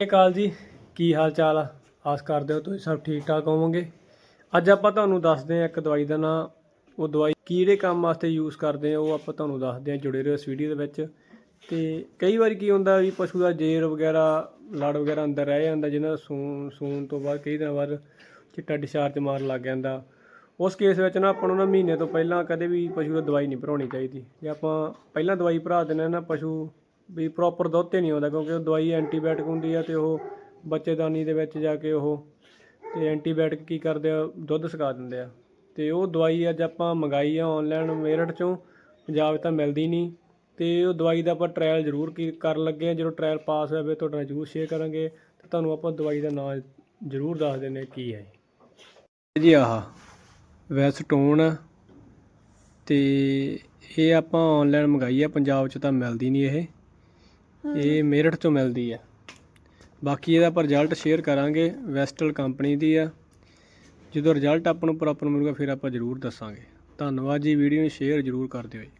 ਸਤਿ ਸ਼੍ਰੀ ਅਕਾਲ ਜੀ। ਕੀ ਹਾਲ ਚਾਲ ਆ? ਆਸ ਕਰਦੇ ਹੋ ਤੁਸੀਂ ਸਭ ਠੀਕ ਠਾਕ ਹੋਵੋਗੇ। ਅੱਜ ਆਪਾਂ ਤੁਹਾਨੂੰ ਦੱਸਦੇ ਹਾਂ ਇੱਕ ਦਵਾਈ ਦਾ ਨਾਂ। ਉਹ ਦਵਾਈ ਕਿਹੜੇ ਕੰਮ ਵਾਸਤੇ ਯੂਜ਼ ਕਰਦੇ ਆ, ਉਹ ਆਪਾਂ ਤੁਹਾਨੂੰ ਦੱਸਦੇ ਹਾਂ ਜੁੜੇ ਰਹੋ ਇਸ ਵੀਡੀਓ ਦੇ ਵਿੱਚ। ਤੇ ਕਈ ਵਾਰੀ ਕੀ ਹੁੰਦਾ ਵੀ ਪਸ਼ੂ ਦਾ ਜੇਰ ਵਗੈਰਾ, ਲੜ ਵਗੈਰਾ ਅੰਦਰ ਰਹਿ ਜਾਂਦਾ, ਜਿਹਨਾਂ ਦਾ ਸੂਣ ਸੂਣ ਤੋਂ ਬਾਅਦ ਕਈ ਦਿਨਾਂ ਬਾਅਦ ਚਿੱਟਾ ਡਿਸਚਾਰਜ ਮਾਰਨ ਲੱਗ ਜਾਂਦਾ। ਉਸ ਕੇਸ ਵਿੱਚ ਨਾ ਆਪਾਂ ਨੂੰ ਨਾ ਮਹੀਨੇ ਤੋਂ ਪਹਿਲਾਂ ਕਦੇ ਵੀ ਪਸ਼ੂ ਦਾ ਦਵਾਈ ਨਹੀਂ ਭਰਾਉਣੀ ਚਾਹੀਦੀ। ਜੇ ਆਪਾਂ ਪਹਿਲਾਂ ਦਵਾਈ ਭਰਾ ਦਿੰਦੇ ਹਾਂ ਨਾ ਪਸ਼ੂ ਵੀ ਪ੍ਰੋਪਰ ਦੁੱਧ ਤੇ ਨਹੀਂ ਆਉਂਦਾ ਕਿਉਂਕਿ ਉਹ ਦਵਾਈ ਐਂਟੀਬਾਇਓਟਿਕ ਹੁੰਦੀ ਆ ਤੇ ਉਹ ਬੱਚੇਦਾਨੀ ਦੇ ਵਿੱਚ ਜਾ ਕੇ ਉਹ ਤੇ ਐਂਟੀਬਾਇਓਟਿਕ ਕੀ ਕਰਦੇ ਆ, ਦੁੱਧ ਸੁਕਾ ਦਿੰਦੇ ਆ। ਤੇ ਉਹ ਦਵਾਈ ਅੱਜ ਆਪਾਂ ਮੰਗਾਈ ਆ ਆਨਲਾਈਨ ਮੇਰਠ ਚੋਂ, ਪੰਜਾਬ 'ਚ ਤਾਂ ਮਿਲਦੀ ਨਹੀਂ। ਤੇ ਉਹ ਦਵਾਈ ਦਾ ਆਪਾਂ ਟ੍ਰਾਇਲ ਜ਼ਰੂਰ ਕੀ ਕਰਨ ਲੱਗੇ ਆ, ਜਦੋਂ ਟ੍ਰਾਇਲ ਪਾਸ ਹੋਵੇ ਤੁਹਾਡੇ ਨਾਲ ਜ਼ਰੂਰ ਸ਼ੇਅਰ ਕਰਾਂਗੇ। ਤੇ ਤੁਹਾਨੂੰ ਆਪਾਂ ਦਵਾਈ ਦਾ ਨਾਮ ਜ਼ਰੂਰ ਦੱਸ ਦਿੰਦੇ ਕੀ ਹੈ ਜੀ ਆਹ ਵੈਸਟੋਨ ਆ ਤੇ ਇਹ ਆਪਾਂ ਆਨਲਾਈਨ ਮੰਗਾਈ ਆ, ਪੰਜਾਬ 'ਚ ਤਾਂ ਮਿਲਦੀ ਨਹੀਂ ਇਹ। ਇਹ ਮੇਰਠ ਤੋਂ ਮਿਲਦੀ ਆ ਬਾਕੀ ਇਹਦਾ ਆਪਾਂ ਰਿਜ਼ਲਟ ਸ਼ੇਅਰ ਕਰਾਂਗੇ, ਵੈਸਟਲ ਕੰਪਨੀ ਦੀ ਆ। ਜਦੋਂ ਰਿਜ਼ਲਟ ਆਪਾਂ ਨੂੰ ਪ੍ਰੋਪਰ ਮਿਲੂਗਾ ਫਿਰ ਆਪਾਂ ਜ਼ਰੂਰ ਦੱਸਾਂਗੇ। ਧੰਨਵਾਦ ਜੀ, ਵੀਡੀਓ ਨੂੰ ਸ਼ੇਅਰ ਜ਼ਰੂਰ ਕਰ ਦਿਓ ਜੀ।